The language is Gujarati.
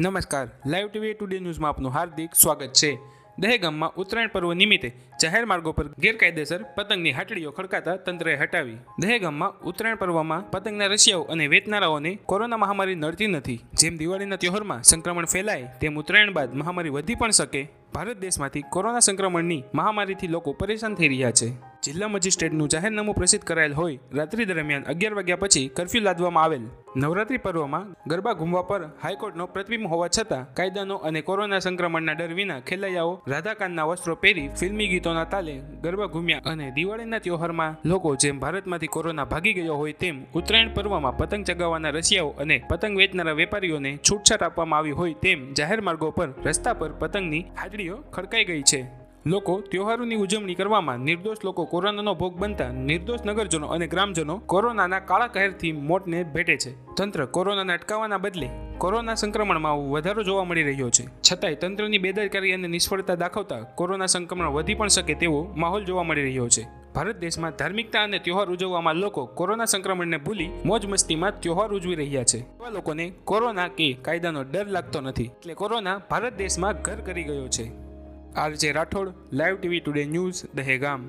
નમસ્કાર. લાઈવ ટીવી ટુડે ન્યૂઝમાં આપનું હાર્દિક સ્વાગત છે. દહેગામમાં ઉત્તરાયણ પર્વ નિમિત્તે જાહેર માર્ગો પર ગેરકાયદેસર પતંગની હાટડીઓ ખડકાતા તંત્રએ હટાવી. દહેગામમાં ઉત્તરાયણ પર્વમાં પતંગના રશિયાઓ અને વેચનારાઓને કોરોના મહામારી નડતી નથી. જેમ દિવાળીના તહેવારમાં સંક્રમણ ફેલાય, તેમ ઉત્તરાયણ બાદ મહામારી વધી પણ શકે. ભારત દેશમાંથી કોરોના સંક્રમણની મહામારીથી લોકો પરેશાન થઈ રહ્યા છે. જિલ્લા મજિસ્ટ્રેટનું જાહેરનામું પ્રસિદ્ધ કરાયેલ હોય, રાત્રિ દરમિયાન અગિયાર વાગ્યા પછી કરફ્યુ લાદવામાં આવેલ. નવરાત્રી પર્વમાં ગરબા ઘૂમવા પર હાઈકોર્ટનો પ્રતિબિંબ હોવા છતાં કાયદાનો અને કોરોના સંક્રમણના ડર વિના ખેલૈયાઓ રાધાકાંતના વસ્ત્રો પહેરી ફિલ્મી ગીતોના તાલે ગરબા ઘૂમ્યા અને દિવાળીના તહેવારમાં લોકો જેમ ભારતમાંથી કોરોના ભાગી ગયો હોય તેમ ઉત્તરાયણ પર્વમાં પતંગ ચગાવવાના રશિયાઓ અને પતંગ વેચનારા વેપારીઓને છૂટછાટ આપવામાં આવી હોય તેમ જાહેર માર્ગો પર રસ્તા પર પતંગની હાજરીઓ ખડકાઈ ગઈ છે. લોકો તહેવારોની ઉજવણી કરવામાં નિર્દોષ લોકો કોરોનાનો ભોગ બનતા નિર્દોષ નગરજનો અને ગ્રામજનો કોરોનાના કાળા કહેરથી મોતને ભેટે છે. તંત્ર કોરોનાને અટકાવવાના બદલે કોરોના સંક્રમણમાં વધારો જોવા મળી રહ્યો છે. છતાંય તંત્રની બેદરકારી અને નિષ્ફળતા દાખવતા કોરોના સંક્રમણ વધી પણ શકે તેવો માહોલ જોવા મળી રહ્યો છે. ભારત દેશમાં ધાર્મિકતા અને તહેવાર ઉજવવામાં લોકો કોરોના સંક્રમણને ભૂલી મોજ મસ્તીમાં તહેવાર ઉજવી રહ્યા છે. એવા લોકોને કોરોના કે કાયદાનો ડર લાગતો નથી. એટલે કોરોના ભારત દેશમાં ઘર કરી ગયો છે. RJ Rathod live TV today news Dehgam.